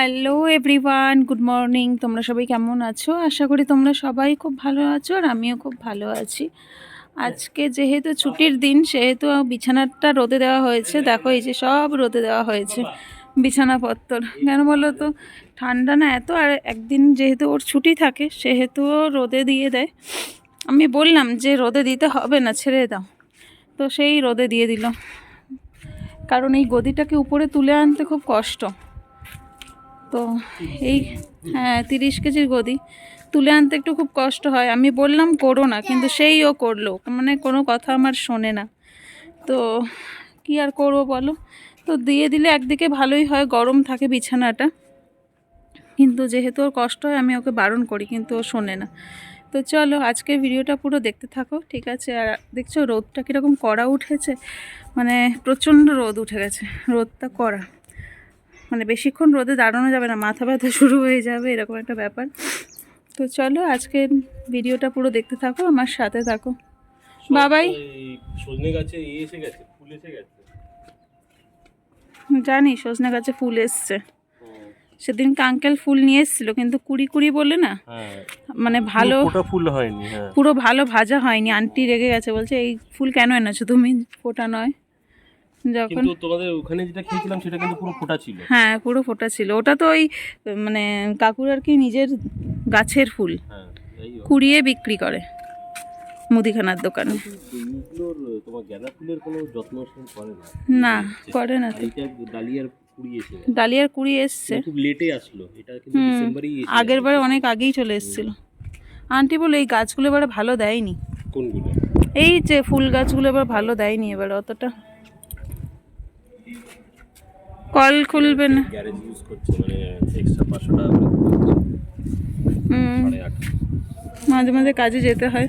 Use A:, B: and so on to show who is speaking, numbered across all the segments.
A: Hello everyone good morning তোমরা সবাই কেমন আছো? আশা করি তোমরা সবাই খুব ভালো আছো আর আমিও খুব ভালো আছি। আজকে যেহেতু ছুটির দিন, সেহেতু বিছানাটা রোদে দেওয়া হয়েছে। দেখো, এই যে সব রোদে দেওয়া হয়েছে বিছানাপত্র কেন বলো তো? ঠান্ডা না এত, আর একদিন যেহেতু ওর ছুটি থাকে, সেহেতু রোদে দিয়ে দেয়। আমি বললাম যে রোদে দিতে হবে না, ছেড়ে দাও। তো সেই রোদে দিয়ে দিল। কারণ এই গদিটাকে উপরে তুলে আনতে খুব কষ্ট। তো এই হ্যাঁ তিরিশ কেজির গদি। তুলে আনতে একটু খুব কষ্ট হয়। আমি বললাম, করো না। কিন্তু সেই ও করল। মানে কোনো কথা আমার শোনে না। তো কি আর করব বলো? তো দিয়ে দিলে একদিকে ভালোই হয়, গরম থাকে বিছানাটা। কিন্তু যেহেতু ওর কষ্ট হয়, আমি ওকে বারণ করি, কিন্তু ও শোনে না। তো চলো আজকে ভিডিওটা পুরো দেখতে থাকো, ঠিক আছে? আর দেখছ, রোদটা কীরকম কড়া উঠেছে? মানে প্রচণ্ড রোদ উঠে গেছে। রোদটা কড়া। মানে বেশিক্ষণ রোদে দাঁড়ানো যাবে না মাথা ব্যথা শুরু হয়ে যাবে এরকম একটা ব্যাপার। তো চলো আজকের ভিডিওটা পুরো দেখতে থাকো আমার সাথে থাকো। বাবাই?
B: সজনে গাছে এসে গেছে ফুল এসে গেছে।
A: জানি সজনে গাছে ফুল এসছে। সেদিন আঙ্কেল ফুল নিয়ে এসেছিল কিন্তু কুড়ি কুড়ি বলে না
B: হ্যাঁ।
A: মানে ভালো
B: ফুল হয়নি হ্যাঁ।
A: পুরো ভালো ভাজা হয়নি আন্টি রেগে গেছে বলছে এই ফুল কেন এনেছো তুমি? ফোটা নয়। যখন
B: কিন্তু তোমাদের ওখানে যেটা খেয়েছিলাম সেটা কিন্তু পুরো ফোটা ছিল।
A: হ্যাঁ পুরো ফোটা ছিল। ওটা তো ওই মানে কাকুর আর কি নিজের গাছের ফুল।
B: হ্যাঁ
A: কুড়িয়ে বিক্রি করে মুদিখানার দোকানে।
B: না।
A: করে না
B: ডালিয়ার কুড়ি
A: এসছে। আগের। বারে অনেক আগেই চলে এসেছিল। আন্টি বলে এই গাছগুলো এবারে ভালো দেয়নি।
B: কোনগুলো?
A: এই যে ফুল গাছগুলো এবার ভালো দেয়নি এবার অতটা কল খুলবে না
B: গ্যারেজ ইউজ করছে মানে এক্সট্রা পাঁচশো টাকা
A: হুম। মাঝে মাঝে কাজে যেতে হয়।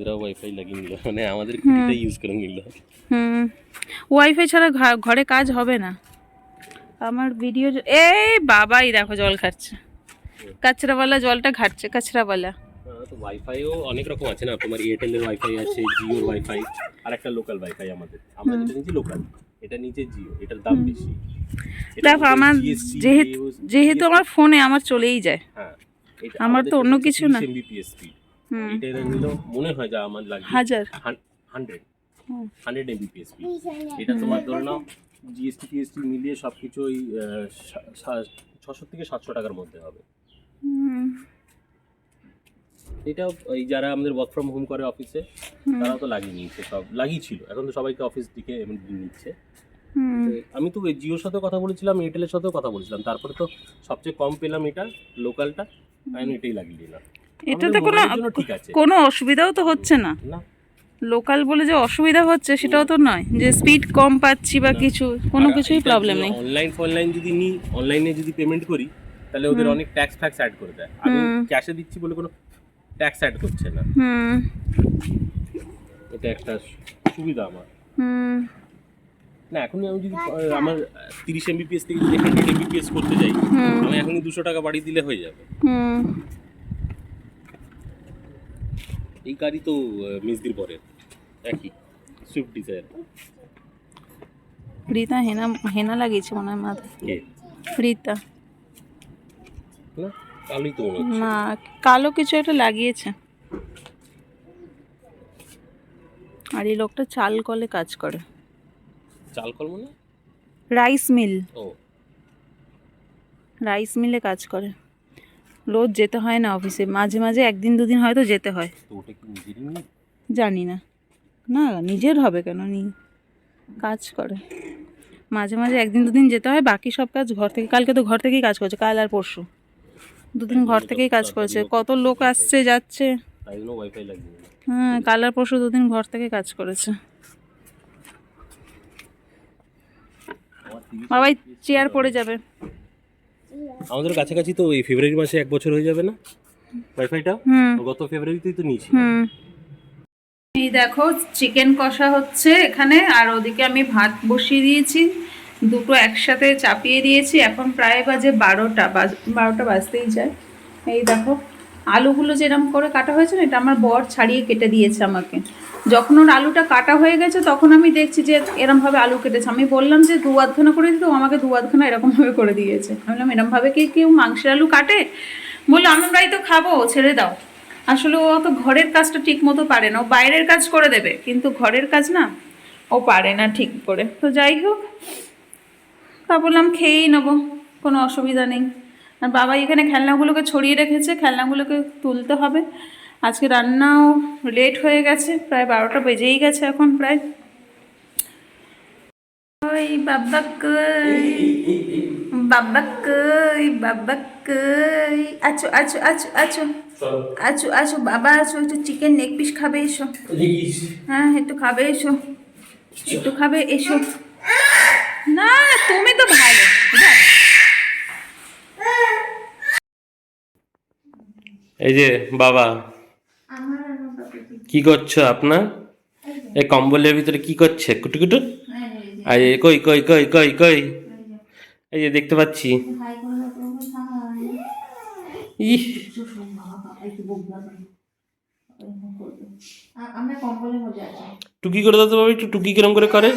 B: এরা ওয়াইফাই লাগিয়ে নিল মানে আমাদের ইউজ করে নিল।
A: হুম। ওয়াইফাই ছাড়া ঘরে কাজ হবে না। আমার ভিডিও এই বাবাই দেখো জল খাচ্ছে। কাচরাওয়ালা জলটা ঘাটছে কাচরাওয়ালা।
B: তো ওয়াইফাইও অনেক রকম আছে না? তোমার এয়ারটেলের ওয়াইফাই আছে জিওর ওয়াইফাই আর একটা লোকাল ওয়াইফাই আমাদের। আমরা যেটা নিচ্ছি লোকাল এটা নিচে জিও এটার দাম বেশি।
A: দেখো আমার যেহেতু যেহেতু আমার ফোনে আমার চলেই যায়।
B: হ্যাঁ এটা
A: আমার তো অন্য কিছু না।
B: 30 Mbps speed।
A: হুম।
B: এটা নিল মনে হয় যা আমার লাগে
A: হাজার।
B: হান্ড্রেড। হান্ড্রেড এমবিপিএস স্পিড এটা তোমার ধরে নাও জিএসটি টিএসটি মিলিয়ে সব কিছু ওই ছশো থেকে সাতশো টাকার মধ্যে হবে।
A: হুম,
B: এটা ওই যারা আমাদের ওয়ার্ক ফ্রম হোম করে অফিসে তারাও তো লাগিয়ে নিয়েছে সব। লাগিয়েছিল। এখন তো সবাইকে অফিস দিকে নিচ্ছে। আমি তো জিওর সাথেও কথা বলেছিলাম এয়ারটেলের সাথেও কথা বলেছিলাম। তারপরে তো সবচেয়ে কম পেলাম এটা লোকালটা আমি এটাই লাগিয়ে দিলাম।
A: এটাতে কোনো কোনো অসুবিধাও তো হচ্ছে না।
B: না।
A: লোকাল বলে যে অসুবিধা হচ্ছে সেটাও তো নয়। যে স্পিড কম পাচ্ছি বা কিছু কোনো কিছুই প্রবলেম নেই।
B: অনলাইন ফনলাইন যদি নিই অনলাইনে যদি পেমেন্ট করি তাহলে ওদের অনেক ট্যাক্স ফ্যাক্স অ্যাড করে দেয়। আমি ক্যাশে দিচ্ছি বলে কোনো ট্যাক্স অ্যাড করছে না।
A: হুম।
B: এটা একটা সুবিধা আমার।
A: হুম।
B: না এখনই আমি যদি আহ, আমার তিরিশ এমবিপিএস থেকে যদি হান্ড্রেড এমবিপিএস করতে যাই আমি এখনই দুশো টাকা বাড়িয়ে দিলে হয়ে যাবে।
A: হুম।
B: এই গাড়ি তো মিসদির পরে। একই সুইফট ডিজায়ার
A: রীতা হেনা হেনা লাগিয়েছে মনে হয় মাথায়।
B: কে?
A: রীতা।
B: না? কালোই তো মনে
A: না কালো কিছু একটা লাগিয়েছে। আর এই লোকটা চাল কলে কাজ করে।
B: চাল কল মনে?
A: Rice mill.
B: ও।
A: রাইস মিলে কাজ করে। রোজ যেতে হয় না অফিসে মাঝে মাঝে একদিন দুদিন হয়তো যেতে হয়। জানি না। না নিজের হবে কেন? নি কাজ করে। মাঝে মাঝে একদিন দুদিন যেতে হয় বাকি সব কাজ ঘর থেকে কালকে তো ঘর থেকেই কাজ করছে কাল আর পরশু। দুদিন ঘর থেকেই কাজ করেছে। কত লোক আসছে যাচ্ছে। হ্যাঁ কালার পরশু দুদিন ঘর থেকে কাজ করেছে। বাবাই চেয়ার পড়ে যাবে।
B: আমাদের কাছাকাছি তো এই ফেব্রুয়ারি মাসে এক বছর হয়ে যাবে না ওয়াইফাইটা গত ফেব্রুয়ারিতেই তো নিয়েছি।
A: এই দেখো চিকেন কষা হচ্ছে এখানে আর ওদিকে আমি ভাত বসিয়ে দিয়েছি। দুটো একসাথে চাপিয়ে দিয়েছি, এখন প্রায় বাজে বারোটা বারোটা বাজতেই যায়। এই দেখো, আলুগুলো যেরকম করে কাটা হয়েছে না, এটা আমার বর ছাড়িয়ে কেটে দিয়েছে আমাকে। যখন ওর আলুটা কাটা হয়ে গেছে, তখন আমি দেখছি যে এরমভাবে আলু কেটেছে। আমি বললাম যে, দু আধখানা করে দিতে, ও আমাকে দু আধখানা এরকমভাবে করে দিয়েছে। আমি বললাম, এরমভাবে কি কেউ মাংসের আলু কাটে? বলল আমরাই তো খাব ছেড়ে দাও। আসলে ও তো ঘরের কাজটা ঠিক মতো পারে না, ও বাইরের কাজ করে দেবে, কিন্তু ঘরের কাজ না, ও পারে না ঠিক করে। তো যাই হোক তা বললাম খেয়েই নেব কোনো অসুবিধা নেই। আর বাবা এখানে খেলনাগুলোকে ছড়িয়ে রেখেছে খেলনাগুলোকে তুলতে হবে। আজকে রান্নাও লেট হয়ে গেছে প্রায় বারোটা বেজেই গেছে এখন প্রায়। ওই বাবা কই বাবা কই বাবা কই আছো আছো আছো আছো আছো আছো বাবা আছো একটু চিকেন নেক পিস খাবে এসো। হ্যাঁ একটু খাবে এসো। একটু খাবে এসো। তুমি তো ভালো
B: এই যে বাবা কি করছ আপনার? এই কম্বলের ভিতরে কি করছে? কুটু কুটু? আর কই কই কই কই কই? এই যে দেখতে পাচ্ছি। ইহ টুকি করে দাও তো বাবা একটু টুকি কিরম করে করে।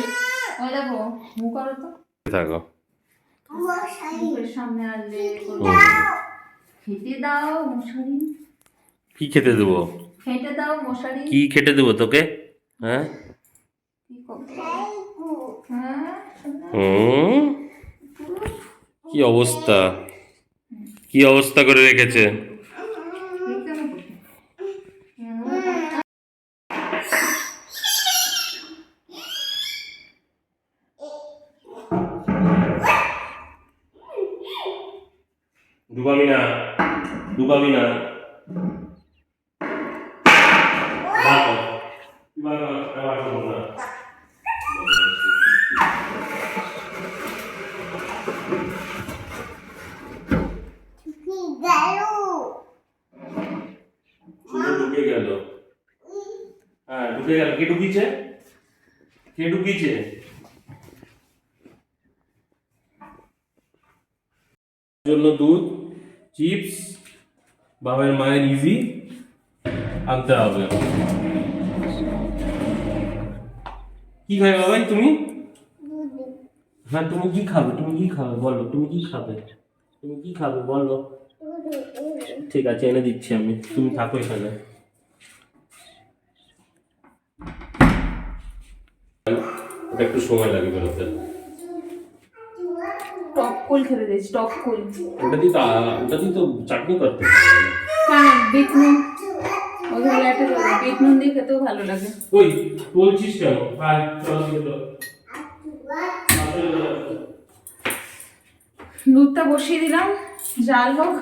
A: মুখ করো তো।
B: থাকো। কি খেতে দেবো? কি খেতে দেবো তোকে? হ্যাঁ?
A: কি
B: অবস্থা? কি অবস্থা করে রেখেছে
A: দেখতে হবে কোথায়?
B: ডুবাবি না ডুবাবি না বার কর। বার কর, বার করব না। শুধু ঢুকে গেল হ্যাঁ ঢুকে গেল। কে ঢুকিয়েছে? কে ঢুকিয়েছে? জন্য দুধ চিপস বাবার মায়ের ইজি আনতে হবে। কি খাবে বাবাই তুমি? হ্যাঁ তুমি কি খাবে? তুমি কি খাবে? বলো, তুমি কি খাবে? তুমি কি খাবে? বলো। ঠিক আছে, এনে দিচ্ছি আমি। তুমি থাকো এখানে। একটু সময় লাগবে বেরোতে
A: কুল খেতে দিয়েছি টক কুল।
B: ওটা দিয়ে তো ওটা দিয়ে তো চাটনি করতে
A: কেন বিট নুন ওগুলো একটা বিট নুন দিয়ে খেতেও ভালো লাগে।
B: ওই বলছিস কেন? আয় চল চল
A: দুধটা বসিয়ে দিলাম জাল হোক।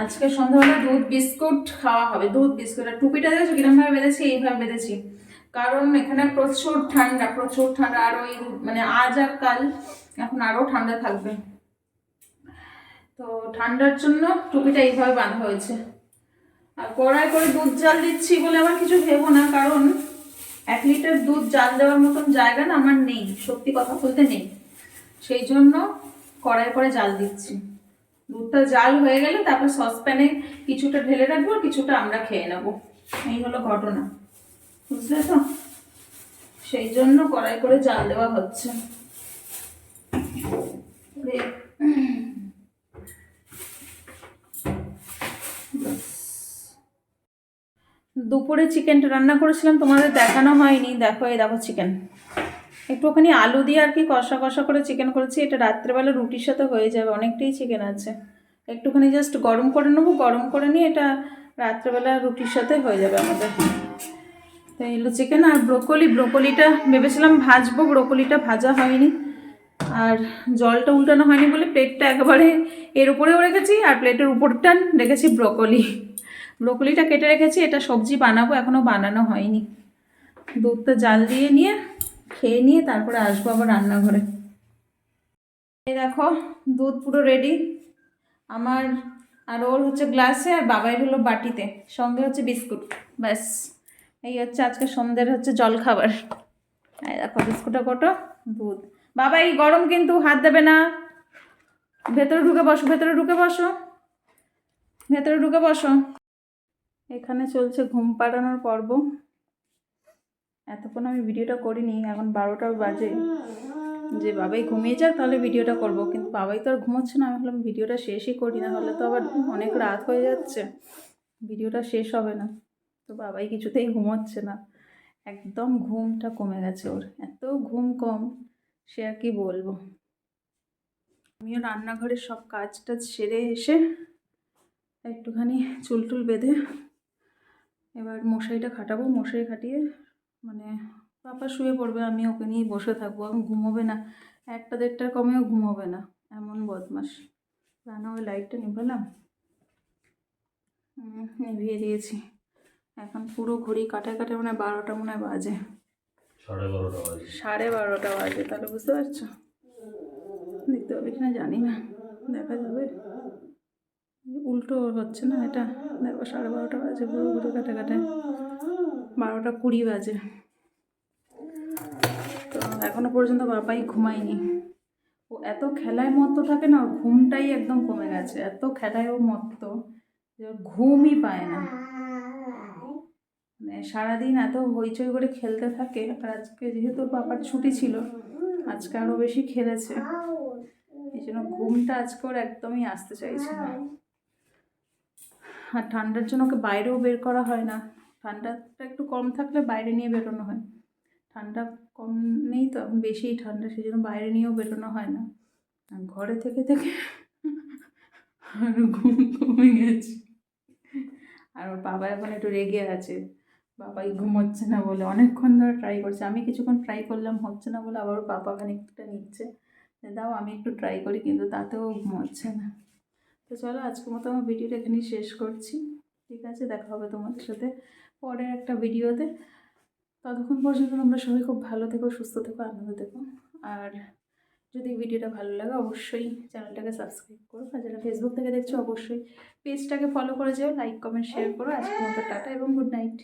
A: আজকে সন্ধ্যাবেলা দুধ বিস্কুট খাওয়া হবে। দুধ বিস্কুট আর টুপিটা দেখেছ কিরম ভাবে বেঁধেছি এইভাবে বেঁধেছি। কারণ এখানে প্রচুর ঠান্ডা প্রচুর ঠান্ডা, আর ওই মানে আজ আর কাল এখন আরও ঠান্ডা থাকবে। তো ঠান্ডার জন্য টুপিটা এইভাবে বাঁধা হয়েছে। আর কড়াই করে দুধ জাল দিচ্ছি বলে আমার কিছু ভেবো না, কারণ এক লিটার দুধ জাল দেওয়ার মতন জায়গা না আমার নেই, সত্যি কথা বলতে নেই। সেই জন্য কড়াই করে জাল দিচ্ছি। দুধটা জাল হয়ে গেলে তারপর সসপ্যানে কিছুটা ঢেলে রাখব কিছুটা আমরা খেয়ে নেব। এই হলো ঘটনা। বুঝলে তো সেই জন্য কড়াই করে জাল দেওয়া হচ্ছে। দুপুরে চিকেনটা রান্না করেছিলাম, তোমাদের দেখানো হয়নি। দেখো, এই দেখো চিকেন একটুখানি আলু দিয়ে আর কি কষা কষা করে চিকেন করেছি। এটা রাত্রেবেলা রুটির সাথে হয়ে যাবে, অনেকটাই চিকেন আছে। একটুখানি জাস্ট গরম করে নেব, গরম করে নিয়ে এটা রাত্রেবেলা রুটির সাথে হয়ে যাবে আমাদের। তো এলো চিকেন আর ব্রোকলি ব্রোকলিটা ভেবেছিলাম ভাজবো ব্রোকলিটা ভাজা হয়নি। আর জলটা উল্টানো হয়নি বলে প্লেটটা একেবারে এর উপরেও রেখেছি আর প্লেটের উপরটা রেখেছি ব্রোকলি ব্রোকলিটা কেটে রেখেছি, এটা সবজি বানাবো এখনও বানানো হয়নি। দুধটা জাল দিয়ে নিয়ে, খেয়ে নিয়ে তারপরে আসব আবার রান্নাঘরে। এই দেখো, দুধ পুরো রেডি আমার আর ওর হচ্ছে গ্লাসে আর বাবাইয়ের হলো বাটিতে, সঙ্গে হচ্ছে বিস্কুট, ব্যাস। এই হচ্ছে আজকে সন্ধ্যের হচ্ছে জল খাবার এই দেখো বিস্কুটটা কটো, দুধ। বাবা, এই গরম কিন্তু হাত দেবে না। ভেতরে ঢুকে বসো, ভেতরে ঢুকে বসো। ভেতরে ঢুকে বসো। এখানে চলছে ঘুম পাড়ানোর পর্ব। এতক্ষণ আমি ভিডিওটা করিনি, এখন বারোটা বাজে। যে বাবাই ঘুমিয়ে যাক, তাহলে ভিডিওটা করব। কিন্তু বাবাই তো আর ঘুমোচ্ছে না, আমি ভাবলাম ভিডিওটা শেষই করি, না হলে তো আবার অনেক রাত হয়ে যাচ্ছে। ভিডিওটা শেষ হবে না। তো বাবাই কিছুতেই ঘুমোচ্ছে না। একদম ঘুমটা কমে গেছে ওর। এত ঘুম কম, সে আর কি বলব? আমিও রান্নাঘরের সব কাজ টাজ সেরে এসে একটুখানি চুল টুল বেঁধে এবার মশারিটা খাটাবো। মশারি খাটিয়ে মানে পাপা শুয়ে পড়বে, আমি ওকে নিয়েই বসে থাকব। ঘুমোবে না। একটা দেড়টার কমেও ঘুমোবে না। এমন বদমাস রান্না ওই লাইটটা নিভালাম? নিভিয়ে দিয়েছি। এখন পুরো ঘড়ি কাটায় কাটায় মনে হয় বারোটা মনে হয় বাজে।
B: সাড়ে বারোটা বাজে।
A: সাড়ে বারোটা বাজে তাহলে বুঝতে পারছ? দেখতে পাবে কিনা জানি না দেখা যাবে। উল্টো হচ্ছে না এটা? দেখো সাড়ে বারোটা বাজে পুরো ঘুরে কাটে কাটে বারোটা কুড়ি বাজে। তো এখনও পর্যন্ত বাবাই ঘুমায়নি। ও এত খেলায় মত্ত থাকে না ওর ঘুমটাই একদম কমে গেছে। এত খেলায় ও মত্ত যে ওর ঘুমই পায় না। মানে সারাদিন এত হইচই করে খেলতে থাকে, আর আজকে যেহেতু বাবার ছুটি ছিল, আজকে আরও বেশি খেলেছে। এই জন্য ঘুমটা আজকে ওর একদমই আসতে চাইছে না। আর ঠান্ডার জন্য ওকে বাইরেও বের করা হয় না। ঠান্ডাটা একটু কম থাকলে বাইরে নিয়ে বেরোনো হয়। ঠান্ডা কম নেই তো, এখন বেশিই ঠান্ডা সেই জন্য বাইরে নিয়েও বেরোনো হয় না। ঘরে থেকে থেকে আর ঘুম কমে গেছে। আর ওর বাবা এখন একটু রেগে আছে। বাবাই ঘুমোচ্ছে না বলে। অনেকক্ষণ ধরে ট্রাই করছে। আমি কিছুক্ষণ ট্রাই করলাম, হচ্ছে না বলে আবার বাবা খানিকটা নিচ্ছে। দাও, আমি একটু ট্রাই করি, কিন্তু তাতেও ঘুমোচ্ছে না। তো চলো, আজকের মতো আমার ভিডিওটা এখানেই শেষ করছি। ঠিক আছে? দেখা হবে তোমাদের সাথে পরের একটা ভিডিওতে। ততক্ষণ পর্যন্ত তোমরা সবাই খুব ভালো থেকো, সুস্থ থেকো, আনন্দ থেকো। আর যদি ভিডিওটা ভালো লাগে, অবশ্যই চ্যানেলটাকে সাবস্ক্রাইব করো। আর যারা ফেসবুক থেকে দেখছ, অবশ্যই পেজটাকে ফলো করে যেও লাইক কমেন্ট শেয়ার করো। আজকের মতো টাটা এবং গুড নাইট